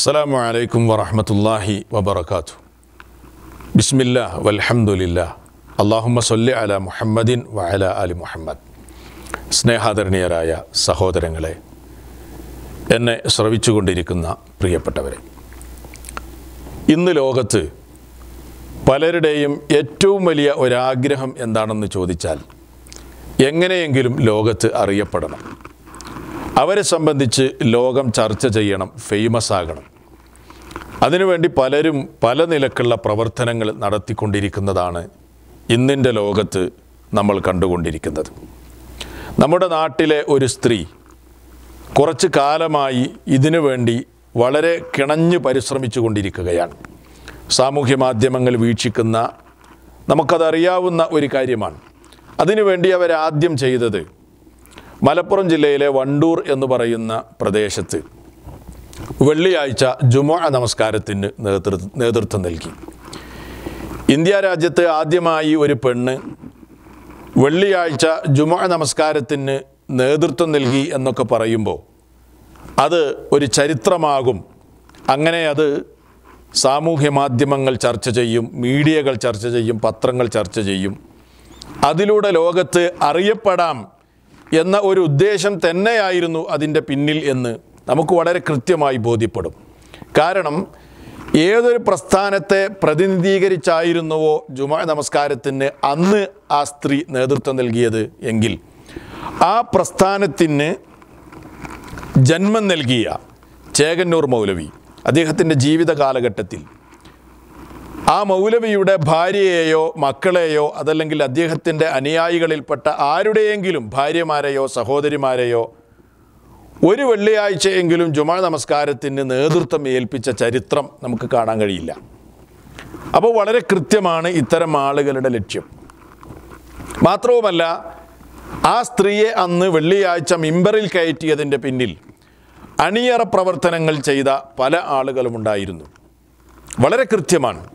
അസ്സലാമു അലൈക്കും വാഹമത്തല്ലാഹി വബർക്കാത്തു ബിസ്മില്ല വലഹമുല്ല അള്ളാഹുമ്മ സൊല്ലി അല മുഹമ്മദിൻ വഅല അലി മുഹമ്മദ്. സ്നേഹാദരണീയരായ സഹോദരങ്ങളെ എന്നെ ശ്രവിച്ചുകൊണ്ടിരിക്കുന്ന പ്രിയപ്പെട്ടവരെ ഇന്ന് ലോകത്ത് പലരുടെയും ഏറ്റവും വലിയ ഒരാഗ്രഹം എന്താണെന്ന് ചോദിച്ചാൽ എങ്ങനെയെങ്കിലും ലോകത്ത് അറിയപ്പെടണം. അവരെ സംബന്ധിച്ച് ലോകം ചർച്ച ചെയ്യണം ഫേമസ് ആകണം. അതിനുവേണ്ടി പലരും പല നിലക്കുള്ള പ്രവർത്തനങ്ങൾ നടത്തിക്കൊണ്ടിരിക്കുന്നതാണ് ഇന്നിന്റെ ലോകത്ത് നമ്മൾ കണ്ടുകൊണ്ടിരിക്കുന്നത്. നമ്മുടെ നാട്ടിലെ ഒരു സ്ത്രീ കുറച്ച് കാലമായി ഇതിനു വേണ്ടി വളരെ കിണഞ്ഞു പരിശ്രമിച്ചു കൊണ്ടിരിക്കുകയാണ് സാമൂഹ്യ മാധ്യമങ്ങൾ വീക്ഷിക്കുന്ന നമുക്കതറിയാവുന്ന ഒരു കാര്യമാണ്. അതിനുവേണ്ടി അവരാദ്യം ചെയ്തത് മലപ്പുറം ജില്ലയിലെ വണ്ടൂർ എന്ന് പറയുന്ന പ്രദേശത്ത് വെള്ളിയാഴ്ച ജുമോ നമസ്കാരത്തിന് നേതൃ നേതൃത്വം നൽകി. ഇന്ത്യ രാജ്യത്ത് ആദ്യമായി ഒരു പെണ്ണ് വെള്ളിയാഴ്ച ജുമോ നമസ്കാരത്തിന് നേതൃത്വം നൽകി എന്നൊക്കെ പറയുമ്പോൾ അത് ഒരു ചരിത്രമാകും. അങ്ങനെ അത് സാമൂഹ്യ മാധ്യമങ്ങൾ ചർച്ച ചെയ്യും മീഡിയകൾ ചർച്ച ചെയ്യും പത്രങ്ങൾ ചർച്ച ചെയ്യും. അതിലൂടെ ലോകത്ത് അറിയപ്പെടാം എന്ന ഒരു ഉദ്ദേശം തന്നെയായിരുന്നു അതിന്റെ പിന്നിൽ എന്ന് നമുക്ക് വളരെ കൃത്യമായി ബോധ്യപ്പെടും. കാരണം ഏതൊരു പ്രസ്ഥാനത്തെ പ്രതിനിധീകരിച്ചായിരുന്നുവോ ജുമാ നമസ്കാരത്തിന് അന്ന് ആ സ്ത്രീ നേതൃത്വം നൽകിയത് എങ്കിൽ ആ പ്രസ്ഥാനത്തിന് ജന്മം നൽകിയ ചേകന്നൂർ മൗലവി അദ്ദേഹത്തിന്റെ ജീവിത കാലഘട്ടത്തിൽ ആ മൗലവിയുടെ ഭാര്യയെയോ മക്കളെയോ അതല്ലെങ്കിൽ അദ്ദേഹത്തിന്റെ അനുയായികളിൽപ്പെട്ട ആരുടെയെങ്കിലും ഭാര്യമാരെയോ സഹോദരിമാരെയോ ഒരു വെള്ളിയാഴ്ചയെങ്കിലും ജുമാ നമസ്കാരത്തിന് നേതൃത്വം ഏൽപ്പിച്ച ചരിത്രം നമുക്ക് കാണാൻ കഴിയില്ല. അപ്പോൾ വളരെ കൃത്യമാണ് ഇത്തരം ആളുകളുടെ ലക്ഷ്യം. മാത്രവുമല്ല ആ സ്ത്രീയെ അന്ന് വെള്ളിയാഴ്ച മിമ്പറിൽ കയറ്റിയതിന്റെ പിന്നിൽ അണിയറ പ്രവർത്തനങ്ങൾ ചെയ്ത പല ആളുകളും ഉണ്ടായിരുന്നു. വളരെ കൃത്യമാണ്.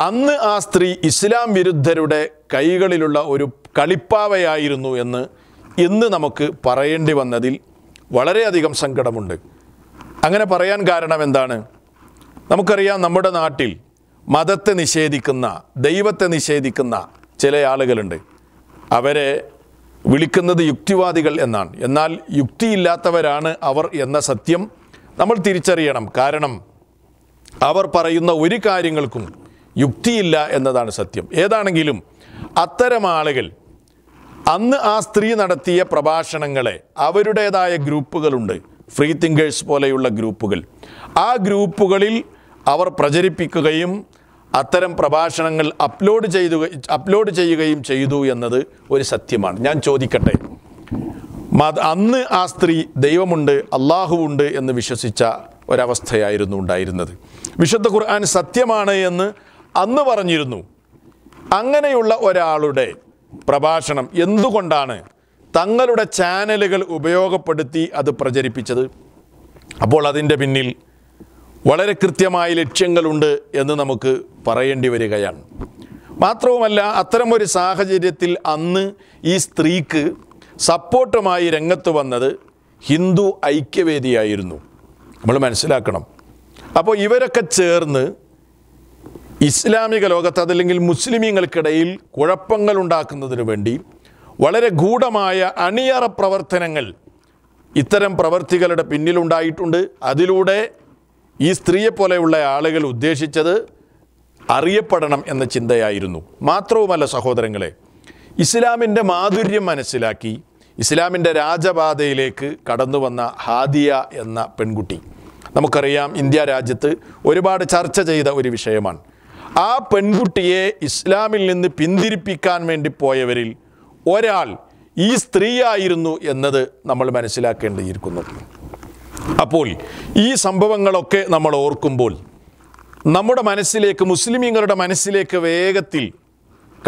അന്ന് ആ സ്ത്രീ ഇസ്ലാം വിരുദ്ധരുടെ കൈകളിലുള്ള ഒരു കളിപ്പാവയായിരുന്നു എന്ന് ഇന്ന് നമുക്ക് പറയേണ്ടി വന്നതിൽ വളരെയധികം സങ്കടമുണ്ട്. അങ്ങനെ പറയാൻ കാരണം എന്താണ്? നമുക്കറിയാം നമ്മുടെ നാട്ടിൽ മതത്തെ നിഷേധിക്കുന്ന ദൈവത്തെ നിഷേധിക്കുന്ന ചില ആളുകളുണ്ട്. അവരെ വിളിക്കുന്നത് യുക്തിവാദികൾ എന്നാണ്. എന്നാൽ യുക്തിയില്ലാത്തവരാണ് അവർ എന്ന സത്യം നമ്മൾ തിരിച്ചറിയണം. കാരണം അവർ പറയുന്ന ഒരു കാര്യങ്ങൾക്കും യുക്തിയില്ല എന്നതാണ് സത്യം. ഏതാണെങ്കിലും അത്തരം ആളുകൾ അന്ന് ആ സ്ത്രീ നടത്തിയ പ്രഭാഷണങ്ങളെ അവരുടേതായ ഗ്രൂപ്പുകളുണ്ട്. ഫ്രീ തിങ്കേഴ്സ് പോലെയുള്ള ഗ്രൂപ്പുകൾ. ആ ഗ്രൂപ്പുകളിൽ അവർ പ്രചരിപ്പിക്കുകയും അത്തരം പ്രഭാഷണങ്ങൾ അപ്ലോഡ് ചെയ്തു അപ്ലോഡ് ചെയ്യുകയും ചെയ്തു എന്നത് ഒരു സത്യമാണ്. ഞാൻ ചോദിക്കട്ടെ? മത അന്ന് ആ സ്ത്രീ ദൈവമുണ്ട് അള്ളാഹുവുണ്ട് എന്ന് വിശ്വസിച്ച ഒരവസ്ഥയായിരുന്നു ഉണ്ടായിരുന്നത്. വിശുദ്ധ ഖുർആൻ സത്യമാണ് എന്ന് അന്ന് പറഞ്ഞിരുന്നു. അങ്ങനെയുള്ള ഒരാളുടെ പ്രഭാഷണം എന്തുകൊണ്ടാണ് തങ്ങളുടെ ചാനലുകൾ ഉപയോഗപ്പെടുത്തി അത് പ്രചരിപ്പിച്ചത്? അപ്പോൾ അതിന്റെ പിന്നിൽ വളരെ കൃത്യമായ ലക്ഷ്യങ്ങളുണ്ട് എന്ന് നമുക്ക് പറയേണ്ടി വരികയാണ്. മാത്രവുമല്ല അത്തരമൊരു സാഹചര്യത്തിൽ അന്ന് ഈ സ്ത്രീക്ക് സപ്പോർട്ടുമായി രംഗത്ത് വന്നത് ഹിന്ദു ഐക്യവേദിയായിരുന്നു. നമ്മൾ മനസ്സിലാക്കണം. അപ്പോൾ ഇവരൊക്കെ ചേർന്ന് ഇസ്ലാമിക ലോകത്ത് അതല്ലെങ്കിൽ മുസ്ലിമീങ്ങൾക്കിടയിൽ കുഴപ്പങ്ങൾ ഉണ്ടാക്കുന്നതിന് വേണ്ടി വളരെ ഗൂഢമായ അണിയറ പ്രവർത്തനങ്ങൾ ഇത്തരം പ്രവർത്തികളുടെ പിന്നിലുണ്ടായിട്ടുണ്ട് അതിലൂടെ ഈ സ്ത്രീയെ പോലെയുള്ള ആളുകൾ ഉദ്ദേശിച്ചത് അറിയപ്പെടണം എന്ന ചിന്തയായിരുന്നു. മാത്രവുമല്ല സഹോദരങ്ങളെ ഇസ്ലാമിന്റെ മാധുര്യം മനസ്സിലാക്കി ഇസ്ലാമിന്റെ രാജപാതയിലേക്ക് കടന്നു വന്ന ഹാദിയ എന്ന പെൺകുട്ടി. നമുക്കറിയാം ഇന്ത്യ രാജ്യത്ത് ഒരുപാട് ചർച്ച ചെയ്ത ഒരു വിഷയമാണ്. ആ പെൺകുട്ടിയെ ഇസ്ലാമിൽ നിന്ന് പിന്തിരിപ്പിക്കാൻ വേണ്ടി പോയവരിൽ ഒരാൾ ഈ സ്ത്രീയായിരുന്നു എന്നത് നമ്മൾ മനസ്സിലാക്കേണ്ടിയിരിക്കുന്നു. അപ്പോൾ ഈ സംഭവങ്ങളൊക്കെ നമ്മൾ ഓർക്കുമ്പോൾ നമ്മുടെ മനസ്സിലേക്ക് മുസ്ലിമീങ്ങളുടെ മനസ്സിലേക്ക് വേഗത്തിൽ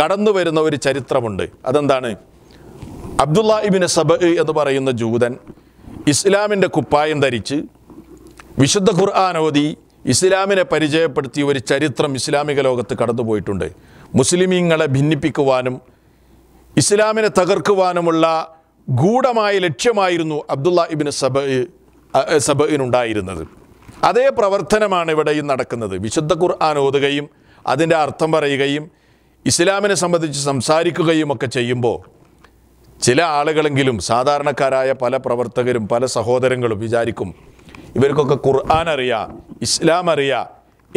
കടന്നു വരുന്ന ഒരു ചരിത്രമുണ്ട്. അതെന്താണ്? അബ്ദുള്ള ഇബിന് സബ എന്ന് പറയുന്ന ജൂതൻ ഇസ്ലാമിന്റെ കുപ്പായം ധരിച്ച് വിശുദ്ധ ഖുർആാനോദി ഇസ്ലാമിനെ പരിചയപ്പെടുത്തിയ ഒരു ചരിത്രം ഇസ്ലാമിക ലോകത്ത് കടന്നുപോയിട്ടുണ്ട്. മുസ്ലിമീങ്ങളെ ഭിന്നിപ്പിക്കുവാനും ഇസ്ലാമിനെ തകർക്കുവാനുമുള്ള ഗൂഢമായ ലക്ഷ്യമായിരുന്നു അബ്ദുള്ള ഇബിന് സബ സബിനുണ്ടായിരുന്നത് അതേ പ്രവർത്തനമാണ് ഇവിടെയും നടക്കുന്നത്. വിശുദ്ധ ഖുർആൻ ഓതുകയും അതിന്റെ അർത്ഥം പറയുകയും ഇസ്ലാമിനെ സംബന്ധിച്ച് സംസാരിക്കുകയും ഒക്കെ ചെയ്യുമ്പോൾ ചില ആളുകളെങ്കിലും സാധാരണക്കാരായ പല പ്രവർത്തകരും പല സഹോദരങ്ങളും വിചാരിക്കും ഇവർക്കൊക്കെ ഖുർആൻ അറിയാം ഇസ്ലാം അറിയാം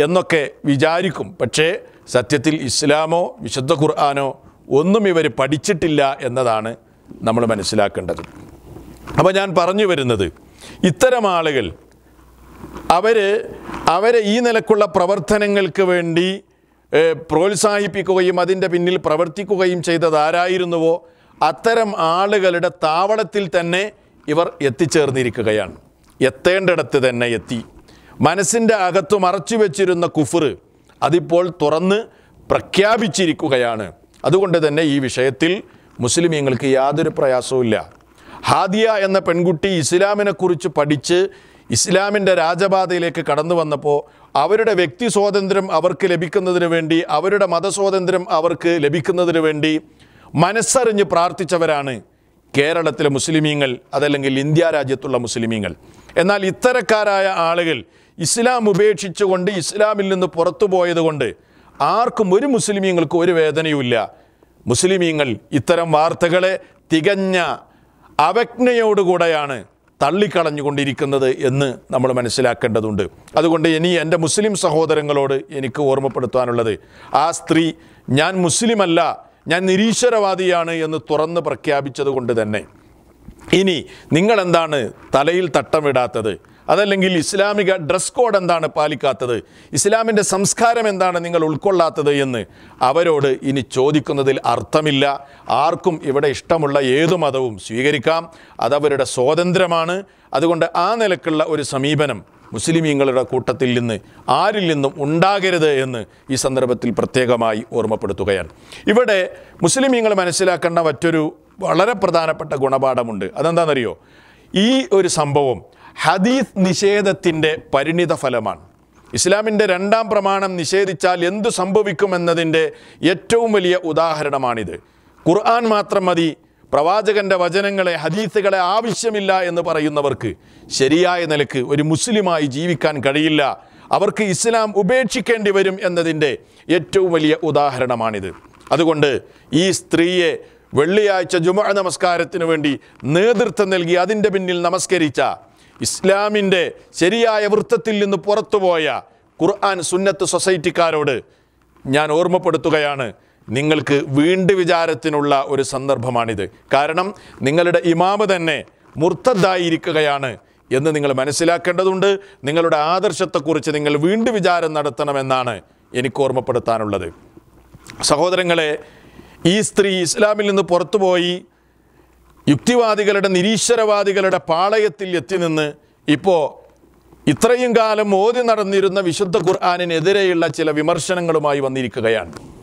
എന്നൊക്കെ വിചാരിക്കും. പക്ഷേ സത്യത്തിൽ ഇസ്ലാമോ വിശുദ്ധ ഖുർആാനോ ഒന്നും ഇവർ പഠിച്ചിട്ടില്ല എന്നതാണ് നമ്മൾ മനസ്സിലാക്കേണ്ടത്. അപ്പോൾ ഞാൻ പറഞ്ഞു വരുന്നത് ഇത്തരം ആളുകൾ അവർ അവരെ ഈ നിലക്കുള്ള പ്രവർത്തനങ്ങൾക്ക് വേണ്ടി പ്രോത്സാഹിപ്പിക്കുകയും അതിന്റെ പിന്നിൽ പ്രവർത്തിക്കുകയും ചെയ്തത് ആരായിരുന്നുവോ? അത്തരം ആളുകളുടെ താവളത്തിൽ തന്നെ ഇവർ എത്തിച്ചേർന്നിരിക്കുകയാണ്. എത്തേണ്ടിടത്ത് തന്നെ എത്തി. മനസ്സിന്റെ അകത്ത് മറച്ചു വെച്ചിരുന്ന കുഫർ അതിപ്പോൾ തുറന്ന് പ്രഖ്യാപിച്ചിരിക്കുകയാണ്. അതുകൊണ്ട് തന്നെ ഈ വിഷയത്തിൽ മുസ്ലിമീങ്ങൾക്ക് യാതൊരു പ്രയാസവുമില്ല ഹാദിയ എന്ന പെൺകുട്ടി ഇസ്ലാമിനെക്കുറിച്ച് പഠിച്ച് ഇസ്ലാമിന്റെ രാജപാതയിലേക്ക് കടന്നു വന്നപ്പോൾ അവരുടെ വ്യക്തി സ്വാതന്ത്ര്യം അവർക്ക് ലഭിക്കുന്നതിന് വേണ്ടി അവരുടെ മതസ്വാതന്ത്ര്യം അവർക്ക് ലഭിക്കുന്നതിന് വേണ്ടി മനസ്സറിഞ്ഞ് പ്രാർത്ഥിച്ചവരാണ് കേരളത്തിലെ മുസ്ലിമീങ്ങൾ അതല്ലെങ്കിൽ ഇന്ത്യ രാജ്യത്തുള്ള മുസ്ലിമീങ്ങൾ. എന്നാൽ ഇത്തരക്കാരായ ആളുകൾ ഇസ്ലാം ഉപേക്ഷിച്ചുകൊണ്ട് ഇസ്ലാമിൽ നിന്ന് പുറത്തു പോയതുകൊണ്ട് ആർക്കും ഒരു മുസ്ലിമീങ്ങൾക്കും ഒരു വേദനയുമില്ല. മുസ്ലിമീങ്ങൾ ഇത്തരം വാർത്തകളെ തികഞ്ഞ അവജ്ഞയോടുകൂടെയാണ് തള്ളിക്കളഞ്ഞുകൊണ്ടിരിക്കുന്നത് എന്ന് നമ്മൾ മനസ്സിലാക്കേണ്ടതുണ്ട്. അതുകൊണ്ട് ഇനി എന്റെ മുസ്ലിം സഹോദരങ്ങളോട് എനിക്ക് ഓർമ്മപ്പെടുത്താനുള്ളത് ആ സ്ത്രീ ഞാൻ മുസ്ലിമല്ല ഞാൻ നിരീശ്വരവാദിയാണ് എന്ന് തുറന്ന് പ്രഖ്യാപിച്ചത് കൊണ്ട് തന്നെ. ഇനി നിങ്ങൾ എന്താണ് തലയിൽ തട്ടമിടാത്തത് അതല്ലെങ്കിൽ ഇസ്ലാമിക ഡ്രസ് കോഡ് എന്താണ് പാലിക്കാത്തത്? ഇസ്ലാമിന്റെ സംസ്കാരം എന്താണ് നിങ്ങൾ ഉൾക്കൊള്ളാത്തത് എന്ന് അവരോട് ഇനി ചോദിക്കുന്നതിൽ അർത്ഥമില്ല. ആർക്കും ഇവിടെ ഇഷ്ടമുള്ള ഏതു മതവും സ്വീകരിക്കാം. അതവരുടെ സ്വാതന്ത്ര്യമാണ്. അതുകൊണ്ട് ആ നിലക്കുള്ള ഒരു സമീപനം മുസ്ലിമീങ്ങളുടെ കൂട്ടത്തിൽ നിന്ന് ആരിൽ നിന്നും ഉണ്ടാകരുത് എന്ന് ഈ സന്ദർഭത്തിൽ പ്രത്യേകമായി ഓർമ്മപ്പെടുത്തുകയാണ്. ഇവിടെ മുസ്ലിമീങ്ങൾ മനസ്സിലാക്കേണ്ട മറ്റൊരു വളരെ പ്രധാനപ്പെട്ട ഗുണപാഠമുണ്ട്. അതെന്താണെന്നറിയോ? ഈ ഒരു സംഭവം ഹദീസ് നിഷേധത്തിന്റെ പരിണിത ഫലമാണ്. ഇസ്ലാമിന്റെ രണ്ടാം പ്രമാണം നിഷേധിച്ചാൽ എന്തു സംഭവിക്കുമെന്നതിന്റെ ഏറ്റവും വലിയ ഉദാഹരണമാണിത്. ഖുർആൻ മാത്രം മതി പ്രവാചകന്റെ വചനങ്ങളെ ഹദീസുകളെ ആവശ്യമില്ല എന്ന് പറയുന്നവർക്ക് ശരിയായ നിലയ്ക്ക് ഒരു മുസ്ലിമായി ജീവിക്കാൻ കഴിയില്ല. അവർക്ക് ഇസ്ലാം ഉപേക്ഷിക്കേണ്ടി വരും എന്നതിന്റെ ഏറ്റവും വലിയ ഉദാഹരണമാണിത്. അതുകൊണ്ട് ഈ സ്ത്രീയെ വെള്ളിയാഴ്ച ജുമ നമസ്കാരത്തിന് വേണ്ടി നേതൃത്വം നൽകി അതിന്റെ പിന്നിൽ നമസ്കരിച്ച ഇസ്ലാമിന്റെ ശരിയായ വൃത്തത്തിൽ നിന്ന് പുറത്തുപോയ ഖുർആൻ സുന്നത്ത് സൊസൈറ്റിക്കാരോട് ഞാൻ ഓർമ്മപ്പെടുത്തുകയാണ്. നിങ്ങൾക്ക് വീണ്ടു വിചാരത്തിനുള്ള ഒരു സന്ദർഭമാണിത്. കാരണം നിങ്ങളുടെ ഇമാമ് തന്നെ മുർത്തദ്ദായിരിക്കുകയാണ് എന്ന് നിങ്ങൾ മനസ്സിലാക്കേണ്ടതുണ്ട്. നിങ്ങളുടെ ആദർശത്തെക്കുറിച്ച് നിങ്ങൾ വീണ്ടു വിചാരം നടത്തണമെന്നാണ് എനിക്ക് ഓർമ്മപ്പെടുത്താനുള്ളത്. സഹോദരങ്ങളെ ഈ സ്ത്രീ ഇസ്ലാമിൽ നിന്ന് പുറത്തുപോയി യുക്തിവാദികളുടെ നിരീശ്വരവാദികളുടെ പാളയത്തിൽ എത്തി നിന്ന് ഇപ്പോൾ ഇത്രയും കാലം ഓതി നടന്നിരുന്ന വിശുദ്ധ ഖുർആാനിനെതിരെയുള്ള ചില വിമർശനങ്ങളുമായി വന്നിരിക്കുകയാണ്.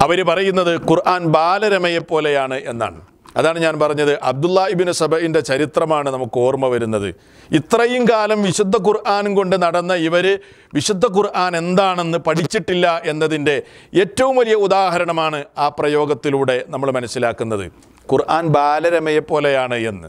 അവർ പറയുന്നത് ഖുർആൻ ബാലരമയെ പോലെയാണ് എന്നാണ്. അതാണ് ഞാൻ പറഞ്ഞത്. അബ്ദുല്ല ഇബിന് സബയിന്റെ ചരിത്രമാണ് നമുക്ക് ഓർമ്മ വരുന്നത്. ഇത്രയും കാലം വിശുദ്ധ ഖുർആാനും കൊണ്ട് നടന്ന ഇവർ വിശുദ്ധ ഖുർആൻ എന്താണെന്ന് പഠിച്ചിട്ടില്ല എന്നതിന്റെ ഏറ്റവും വലിയ ഉദാഹരണമാണ് ആ പ്രയോഗത്തിലൂടെ നമ്മൾ മനസ്സിലാക്കുന്നത്. ഖുർആൻ ബാലരമയെ പോലെയാണ് എന്ന്.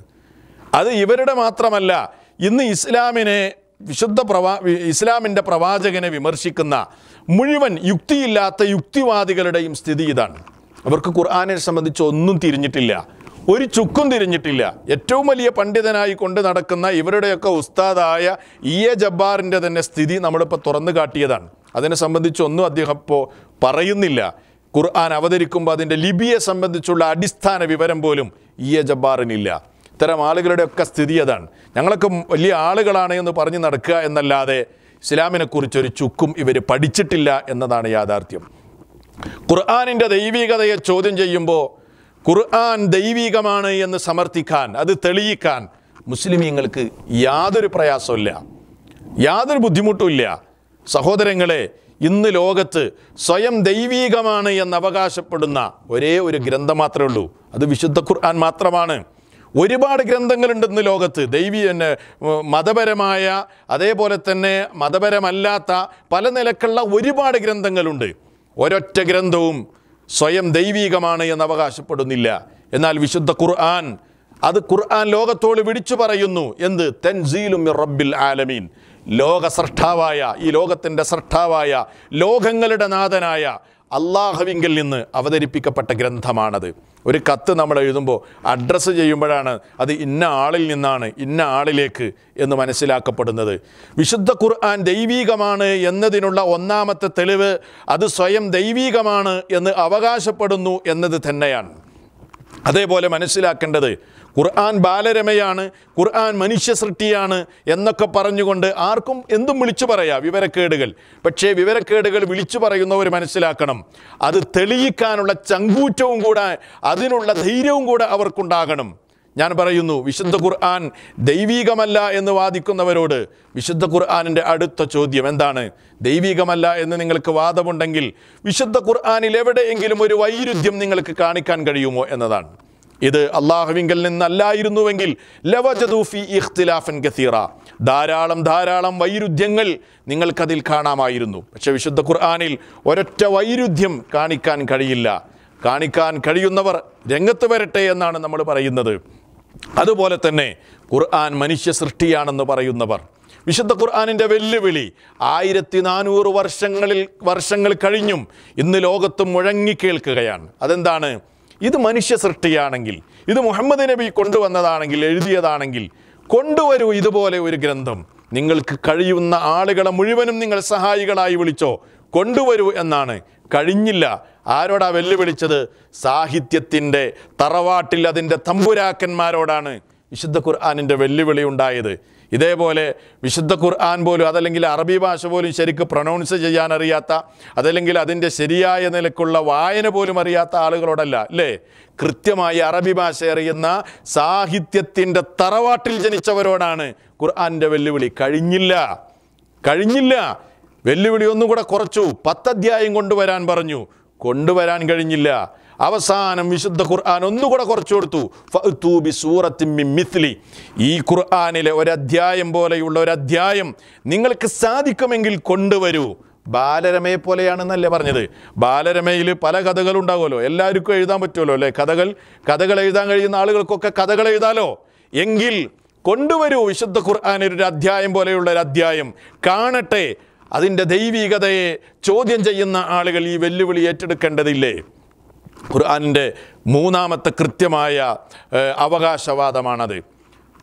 അത് ഇവരുടെ മാത്രമല്ല ഇന്ന് ഇസ്ലാമിനെ വിശുദ്ധ പ്രവാ ഇസ്ലാമിന്റെ പ്രവാചകനെ വിമർശിക്കുന്ന മുഴുവൻ യുക്തിയില്ലാത്ത യുക്തിവാദികളുടെയും സ്ഥിതി ഇതാണ്. അവർക്ക് ഖുർആാനെ സംബന്ധിച്ച് ഒന്നും തിരിഞ്ഞിട്ടില്ല. ഒരു ചുക്കും തിരിഞ്ഞിട്ടില്ല. ഏറ്റവും വലിയ പണ്ഡിതനായി കൊണ്ട് നടക്കുന്ന ഇവരുടെയൊക്കെ ഉസ്താദായ ഇ എ ജബ്ബാറിന്റെ തന്നെ സ്ഥിതി നമ്മളിപ്പോൾ തുറന്നു കാട്ടിയതാണ്. അതിനെ സംബന്ധിച്ചൊന്നും അദ്ദേഹം ഇപ്പോൾ പറയുന്നില്ല. ഖുർആൻ അവതരിക്കുമ്പോൾ അതിന്റെ ലിപിയെ സംബന്ധിച്ചുള്ള അടിസ്ഥാന വിവരം പോലും ഇ എ ജബ്ബാറിനില്ല. ഇത്തരം ആളുകളുടെ ഒക്കെ സ്ഥിതി അതാണ്. ഞങ്ങളൊക്കെ വലിയ ആളുകളാണ് എന്ന് പറഞ്ഞ് നടക്കുക എന്നല്ലാതെ ഇസ്ലാമിനെക്കുറിച്ചൊരു ചുക്കും ഇവർ പഠിച്ചിട്ടില്ല എന്നതാണ് യാഥാർത്ഥ്യം. ഖുർആാനിന്റെ ദൈവികതയെ ചോദ്യം ചെയ്യുമ്പോൾ ഖുർആൻ ദൈവികമാണ് എന്ന് സമർത്ഥിക്കാൻ അത് തെളിയിക്കാൻ മുസ്ലിമീങ്ങൾക്ക് യാതൊരു പ്രയാസമില്ല യാതൊരു ബുദ്ധിമുട്ടുമില്ല സഹോദരങ്ങളെ ഇന്ന് ലോകത്ത് സ്വയം ദൈവീകമാണ് എന്ന് അവകാശപ്പെടുന്ന ഒരേ ഒരു ഗ്രന്ഥം മാത്രമേ ഉള്ളൂ. അത് വിശുദ്ധ ഖുർആൻ മാത്രമാണ്. ഒരുപാട് ഗ്രന്ഥങ്ങളുണ്ടെന്ന് ലോകത്ത്. ദൈവീ തന്നെ മതപരമായ അതേപോലെ തന്നെ മതപരമല്ലാത്ത പല നിലക്കുള്ള ഒരുപാട് ഗ്രന്ഥങ്ങളുണ്ട്. ഒരൊറ്റ ഗ്രന്ഥവും സ്വയം ദൈവീകമാണ് എന്ന് അവകാശപ്പെടുന്നില്ല. എന്നാൽ വിശുദ്ധ ഖുർആൻ അത് ഖുർആൻ ലോകത്തോട് വിളിച്ചു പറയുന്നു. എന്ത്? തെൻസീലും റബ്ബിൽ ആലമീൻ. ലോക സൃഷ്ടാവായ ഈ ലോകത്തിന്റെ സൃഷ്ടാവായ ലോകങ്ങളുടെ നാഥനായ അള്ളാഹുവിങ്കിൽ നിന്ന് അവതരിപ്പിക്കപ്പെട്ട ഗ്രന്ഥമാണത്. ഒരു കത്ത് നമ്മൾ എഴുതുമ്പോൾ അഡ്രസ്സ് ചെയ്യുമ്പോഴാണ് അത് ഇന്ന ആളിൽ നിന്നാണ് ഇന്ന ആളിലേക്ക് എന്ന് മനസ്സിലാക്കപ്പെടുന്നത്. വിശുദ്ധ ഖുർആൻ ദൈവീകമാണ് എന്നതിനുള്ള ഒന്നാമത്തെ തെളിവ് അത് സ്വയം ദൈവീകമാണ് എന്ന് അവകാശപ്പെടുന്നു എന്നത് തന്നെയാണ്. അതേപോലെ മനസ്സിലാക്കേണ്ടത് ഖുർആൻ ബാലരമയാണ് ഖുർആൻ മനുഷ്യ സൃഷ്ടിയാണ് എന്നൊക്കെ പറഞ്ഞുകൊണ്ട് ആർക്കും എന്തും വിളിച്ചു പറയാം വിവരക്കേടുകൾ. പക്ഷേ വിവരക്കേടുകൾ വിളിച്ചു പറയുന്നവർ മനസ്സിലാക്കണം. അത് തെളിയിക്കാനുള്ള ചങ്കൂറ്റവും കൂടെ അതിനുള്ള ധൈര്യവും കൂടെ അവർക്കുണ്ടാകണം. ഞാൻ പറയുന്നു വിശുദ്ധ ഖുർആൻ ദൈവീകമല്ല എന്ന് വാദിക്കുന്നവരോട് വിശുദ്ധ ഖുർആാനിന്റെ അടുത്ത ചോദ്യം എന്താണ്? ദൈവീകമല്ല എന്ന് നിങ്ങൾക്ക് വാദമുണ്ടെങ്കിൽ വിശുദ്ധ ഖുർആാനിൽ എവിടെയെങ്കിലും ഒരു വൈരുദ്ധ്യം നിങ്ങൾക്ക് കാണിക്കാൻ കഴിയുമോ എന്നതാണ്. ഇത് അള്ളാഹുവിങ്കൽ നിന്നല്ലായിരുന്നുവെങ്കിൽ ലവജദൂഫി ഇഖ്തിലാഫൻ ഗസീറ ധാരാളം ധാരാളം വൈരുദ്ധ്യങ്ങൾ നിങ്ങൾക്കതിൽ കാണാമായിരുന്നു. പക്ഷെ വിശുദ്ധ ഖുർആാനിൽ ഒരൊറ്റ വൈരുദ്ധ്യം കാണിക്കാൻ കഴിയില്ല. കാണിക്കാൻ കഴിയുന്നവർ രംഗത്ത് വരട്ടെ എന്നാണ് നമ്മൾ പറയുന്നത്. അതുപോലെ തന്നെ ഖുർആൻ മനുഷ്യ സൃഷ്ടിയാണെന്ന് പറയുന്നവർ. വിശുദ്ധ ഖുർആാനിന്റെ വെല്ലുവിളി ആയിരത്തി നാനൂറ് വർഷങ്ങളിൽ വർഷങ്ങൾ കഴിഞ്ഞും ഇന്ന് ലോകത്ത് മുഴങ്ങിക്കേൾക്കുകയാണ് അതെന്താണ്? ഇത് മനുഷ്യ സൃഷ്ടിയാണെങ്കിൽ ഇത് മുഹമ്മദ് നബി കൊണ്ടുവന്നതാണെങ്കിൽ എഴുതിയതാണെങ്കിൽ കൊണ്ടുവരൂ ഇതുപോലെ ഒരു ഗ്രന്ഥം. നിങ്ങൾക്ക് കഴിയുന്ന ആളുകളെ മുഴുവനും നിങ്ങൾ സഹായികളായി വിളിച്ചോ കൊണ്ടുവരൂ എന്നാണ് കഴിഞ്ഞില്ല. ആരോടാ വെല്ലുവിളിച്ചത്? സാഹിത്യത്തിന്റെ തറവാട്ടിൽ അതിന്റെ തമ്പുരാക്കന്മാരോടാണ് വിശുദ്ധ ഖുർആാനിന്റെ വെല്ലുവിളി ഉണ്ടായത്. ഇതേപോലെ വിശുദ്ധ ഖുർആൻ പോലും അതല്ലെങ്കിൽ അറബി ഭാഷ പോലും ശരിക്ക് പ്രൊനൗൺസ് ചെയ്യാൻ അറിയാത്ത അതല്ലെങ്കിൽ അതിന്റെ ശരിയായ നിലക്കുള്ള വായന പോലും അറിയാത്ത ആളുകളോടല്ല അല്ലേ? കൃത്യമായി അറബി ഭാഷ അറിയുന്ന സാഹിത്യത്തിന്റെ തറവാട്ടിൽ ജനിച്ചവരോടാണ് ഖുർആന്റെ വെല്ലുവിളി. കഴിഞ്ഞില്ല. കഴിഞ്ഞില്ല. വെല്ലുവിളി ഒന്നും കൂടെ കുറച്ചു. പത്തധ്യായം കൊണ്ടുവരാൻ പറഞ്ഞു. കൊണ്ടുവരാൻ കഴിഞ്ഞില്ല. അവസാനം വിശുദ്ധ ഖുർആൻ ഒന്നുകൂടെ കുറച്ചു കൊടുത്തു. ഫൂബി സൂറത്തിമ്മി മിത്ലി. ഈ ഖുർആാനിലെ ഒരധ്യായം പോലെയുള്ള ഒരു ഒരധ്യായം നിങ്ങൾക്ക് സാധിക്കുമെങ്കിൽ കൊണ്ടുവരൂ. ബാലരമയെ പോലെയാണെന്നല്ലേ പറഞ്ഞത്. ബാലരമയിൽ പല കഥകൾ ഉണ്ടാകുമല്ലോ. എല്ലാവർക്കും എഴുതാൻ പറ്റുമല്ലോ അല്ലേ? കഥകൾ കഥകൾ എഴുതാൻ കഴിയുന്ന ആളുകൾക്കൊക്കെ കഥകൾ എഴുതാലോ? എങ്കിൽ കൊണ്ടുവരൂ വിശുദ്ധ ഖുർആാനൊരു അധ്യായം പോലെയുള്ള ഒരു അധ്യായം. കാണട്ടെ. അതിന്റെ ദൈവികതയെ ചോദ്യം ചെയ്യുന്ന ആളുകൾ ഈ വെല്ലുവിളി ഏറ്റെടുക്കേണ്ടതില്ലേ? ഖുർആാനിന്റെ മൂന്നാമത്തെ കൃത്യമായ അവകാശവാദമാണത്.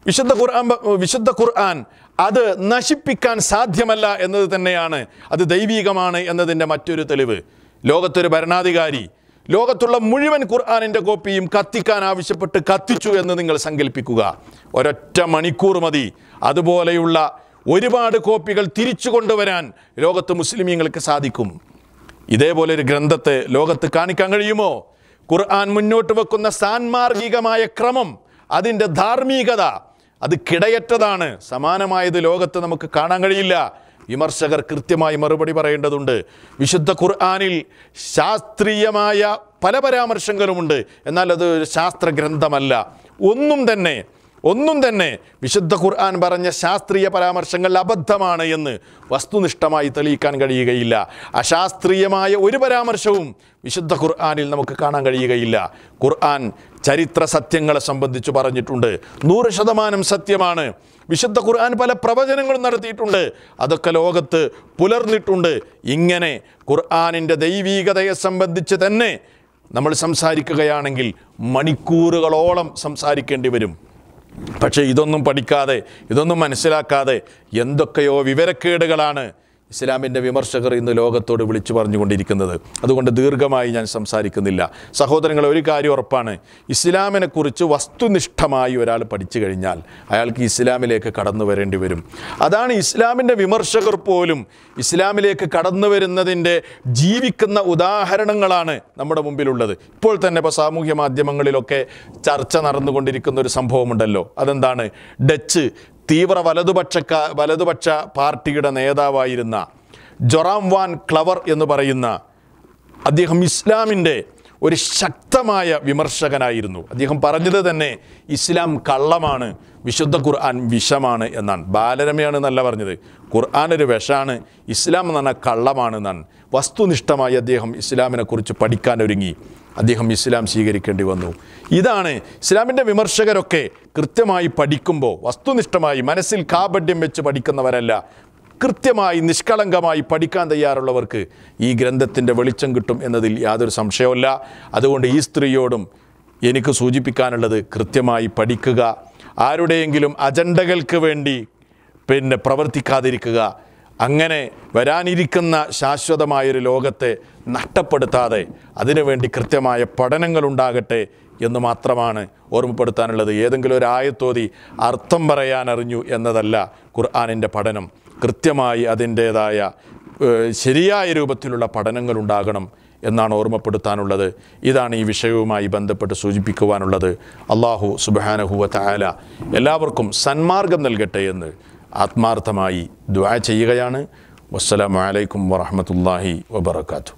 വിശുദ്ധ ഖുർആൻ വിശുദ്ധ ഖുർആൻ അത് നശിപ്പിക്കാൻ സാധ്യമല്ല എന്നത് തന്നെയാണ്. അത് ദൈവീകമാണ് എന്നതിന്റെ മറ്റൊരു തെളിവ്. ലോകത്തൊരു ഭരണാധികാരി ലോകത്തുള്ള മുഴുവൻ ഖുർആാനിന്റെ കോപ്പിയും കത്തിക്കാൻ ആവശ്യപ്പെട്ട് കത്തിച്ചു എന്ന് നിങ്ങൾ സങ്കല്പിക്കുക ഒരൊറ്റ മണിക്കൂർ മതി. അതുപോലെയുള്ള ഒരുപാട് കോപ്പികൾ തിരിച്ചു കൊണ്ടുവരാൻ ലോകത്ത് മുസ്ലിമീങ്ങൾക്ക് സാധിക്കും. ഇതേപോലെ ഒരു ഗ്രന്ഥത്തെ ലോകത്ത് കാണിക്കാൻ കഴിയുമോ? ഖുർആൻ മുന്നോട്ട് വെക്കുന്ന സാൻമാർഗികമായ ക്രമം അതിന്റെ ധാർമ്മികത അത് കിടയറ്റതാണ്. സമാനമായത് ലോകത്ത് നമുക്ക് കാണാൻ കഴിയില്ല. വിമർശകർ കൃത്യമായി മറുപടി പറയേണ്ടതുണ്ട്. വിശുദ്ധ ഖുർആാനിൽ ശാസ്ത്രീയമായ പല പരാമർശങ്ങളുമുണ്ട്. എന്നാൽ അത് ഒരു ശാസ്ത്ര ഗ്രന്ഥമല്ല ഒന്നും തന്നെ ഒന്നും തന്നെ വിശുദ്ധ ഖുർആൻ പറഞ്ഞ ശാസ്ത്രീയ പരാമർശങ്ങൾ അബദ്ധമാണ് എന്ന് വസ്തുനിഷ്ഠമായി തെളിയിക്കാൻ കഴിയുകയില്ല. അശാസ്ത്രീയമായ ഒരു പരാമർശവും വിശുദ്ധ ഖുർആാനിൽ നമുക്ക് കാണാൻ കഴിയുകയില്ല. ഖുർആൻ ചരിത്ര സത്യങ്ങളെ സംബന്ധിച്ച് പറഞ്ഞിട്ടുണ്ട്. നൂറ് ശതമാനം സത്യമാണ്. വിശുദ്ധ ഖുർആൻ പല പ്രവചനങ്ങളും നടത്തിയിട്ടുണ്ട്. അതൊക്കെ ലോകത്ത് പുലർന്നിട്ടുണ്ട്. ഇങ്ങനെ ഖുർആാനിന്റെ ദൈവീകതയെ സംബന്ധിച്ച് തന്നെ നമ്മൾ സംസാരിക്കുകയാണെങ്കിൽ മണിക്കൂറുകളോളം സംസാരിക്കേണ്ടി വരും. പക്ഷേ ഇതൊന്നും പഠിക്കാതെ ഇതൊന്നും മനസ്സിലാക്കാതെ എന്തൊക്കെയോ വിവരക്കേടുകളാണ് ഇസ്ലാമിന്റെ വിമർശകർ ഇന്ന് ലോകത്തോട് വിളിച്ചു പറഞ്ഞുകൊണ്ടിരിക്കുന്നത്. അതുകൊണ്ട് ദീർഘമായി ഞാൻ സംസാരിക്കുന്നില്ല. സഹോദരങ്ങൾ ഒരു കാര്യം ഉറപ്പാണ്. ഇസ്ലാമിനെക്കുറിച്ച് വസ്തുനിഷ്ഠമായി ഒരാൾ പഠിച്ചു കഴിഞ്ഞാൽ അയാൾക്ക് ഇസ്ലാമിലേക്ക് കടന്നു വരേണ്ടി വരും. അതാണ് ഇസ്ലാമിന്റെ വിമർശകർ പോലും ഇസ്ലാമിലേക്ക് കടന്നു വരുന്നതിന്റെ ജീവിക്കുന്ന ഉദാഹരണങ്ങളാണ് നമ്മുടെ മുമ്പിലുള്ളത്. ഇപ്പോൾ തന്നെ ഇപ്പോൾ സാമൂഹ്യ മാധ്യമങ്ങളിലൊക്കെ ചർച്ച നടന്നുകൊണ്ടിരിക്കുന്ന ഒരു സംഭവമുണ്ടല്ലോ. അതെന്താണ്? ഡച്ച് തീവ്ര വലതുപക്ഷ വലതുപക്ഷ പാർട്ടിയുടെ നേതാവായിരുന്ന ജൊറാം വാൻ ക്ലവർ എന്ന് പറയുന്ന അദ്ദേഹം ഇസ്ലാമിന്റെ ഒരു ശക്തമായ വിമർശകനായിരുന്നു. അദ്ദേഹം പറഞ്ഞത് തന്നെ ഇസ്ലാം കള്ളമാണ് വിശുദ്ധ ഖുർആൻ വിഷമാണ് എന്നാണ്. ബാലരമയാണ് എന്നല്ല പറഞ്ഞത്. ഖുർആൻ ഒരു വിഷമാണ് ഇസ്ലാം എന്ന് പറഞ്ഞാൽ കള്ളമാണ് എന്നാണ് വസ്തുനിഷ്ഠമായി അദ്ദേഹം ഇസ്ലാമിനെ കുറിച്ച് പഠിക്കാൻ ഒരുങ്ങി അദ്ദേഹം ഇസ്ലാം സ്വീകരിക്കേണ്ടി വന്നു. ഇതാണ് ഇസ്ലാമിന്റെ വിമർശകരൊക്കെ കൃത്യമായി പഠിക്കുമ്പോൾ വസ്തുനിഷ്ഠമായി മനസ്സിൽ കാപഡ്യം വെച്ച് പഠിക്കുന്നവരല്ല കൃത്യമായി നിഷ്കളങ്കമായി പഠിക്കാൻ തയ്യാറുള്ളവർക്ക് ഈ ഗ്രന്ഥത്തിന്റെ വെളിച്ചം കിട്ടും എന്നതിൽ യാതൊരു സംശയവുമില്ല. അതുകൊണ്ട് ഈ സ്ത്രീയോടും എനിക്ക് സൂചിപ്പിക്കാനുള്ളത് കൃത്യമായി പഠിക്കുക. ആരുടെയെങ്കിലും അജണ്ടകൾക്ക് വേണ്ടി പിന്നെ പ്രവർത്തിക്കാതിരിക്കുക. അങ്ങനെ വരാനിരിക്കുന്ന ശാശ്വതമായൊരു ലോകത്തെ നഷ്ടപ്പെടുത്താതെ അതിനുവേണ്ടി കൃത്യമായ പഠനങ്ങളുണ്ടാകട്ടെ എന്ന് മാത്രമാണ് ഓർമ്മപ്പെടുത്താനുള്ളത്. ഏതെങ്കിലും ഒരു ആയത്തോതി അർത്ഥം പറയാനറിഞ്ഞു എന്നതല്ല ഖുർആാനിന്റെ പഠനം. കൃത്യമായി അതിന്റേതായ ശരിയായ രൂപത്തിലുള്ള പഠനങ്ങൾ ഉണ്ടാകണം എന്നാണ് ഓർമ്മപ്പെടുത്താനുള്ളത്. ഇതാണ് ഈ വിഷയവുമായി ബന്ധപ്പെട്ട് സൂചിപ്പിക്കുവാനുള്ളത്. അള്ളാഹു സുബാനഹുവ തായാല എല്ലാവർക്കും സന്മാർഗം നൽകട്ടെ എന്ന് ആത്മാർത്ഥമായി ദ്വാ ചെയ്യുകയാണ് വസ്സലാമലൈക്കും വറഹമത്തല്ലാഹി വബർക്കാത്തു